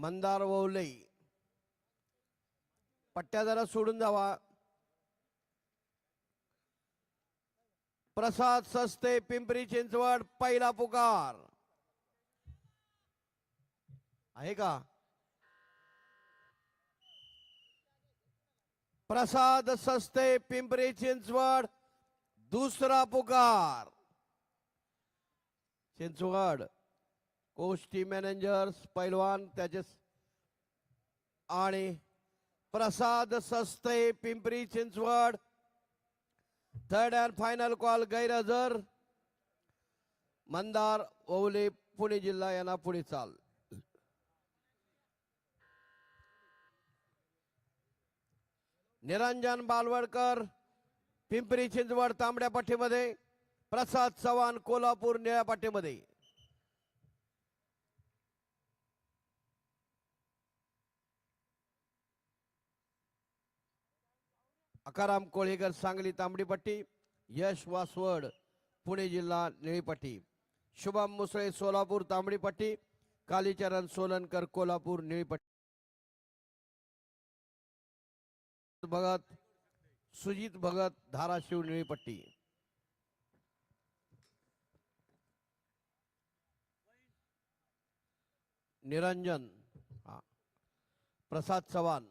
मंदार ववले पट्ट्या जरा सोडून जावा. प्रसाद सस्ते पिंपरी चिंचवड पहिला पुकार. आहे का? प्रसाद सस्ते पिंपरी चिंचवड दुसरा पुकार. चिंचवड. गोष्टी मॅनेजर्स पैलवान त्याचे आणि Prasad Saste Pimpri Chinchwad. Third and final call गैरहजर. मंदार ओवले पुणे जिल्हा यांना पुढे चाल. निरंजन बालवडकर पिंपरी चिंचवड तांबड्या पट्टीमध्ये प्रसाद चव्हाण कोल्हापूर निळ्या पट्टीमध्ये अकाराम कोळेकर सांगली तांबडीपट्टी यश वासवड पुणे जिल्हा निळीपट्टी शुभम मुसळे सोलापूर तांबडीपट्टी कालीचरण सोलनकर कोल्हापूर निळीपट्टी भगत सुजित भगत धाराशिव निळीपट्टी निरंजन प्रसाद चव्हाण.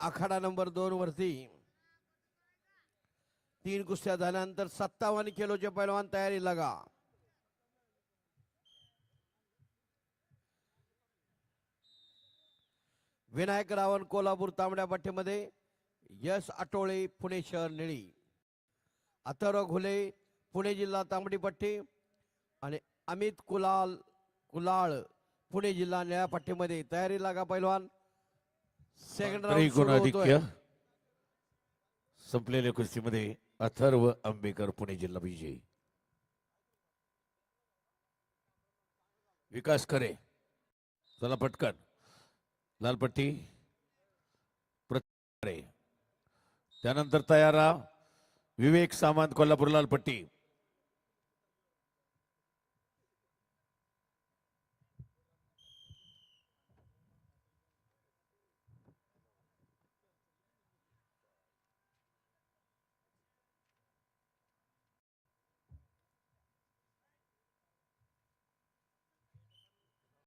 आखाडा नंबर दोन वरती. तीन कुस्त्या झाल्यानंतर सत्तावन्न किलोचे पैलवान तयारी लगा. विनायक रावण कोल्हापूर तांबड्या पट्टीमध्ये यश आटोळे पुणे शहर निळी. अथर्व घुले पुणे जिल्हा तांबडी पट्टी आणि अमित कुलाल कुलाळ पुणे जिल्हा निळ्या पट्टीमध्ये तयारी लागा पैलवान. सेकंड काही राऊंड सुरू होतोय. गुणाधिक्य संपलेल्या कुस्तीमध्ये अथर्व आंबेकर पुणे जिल्हा विजयी. विकास करे चला पटकन. लालपट्टी. त्यानंतर तयारा विवेक सामंत कोल्हापूर लालपट्टी.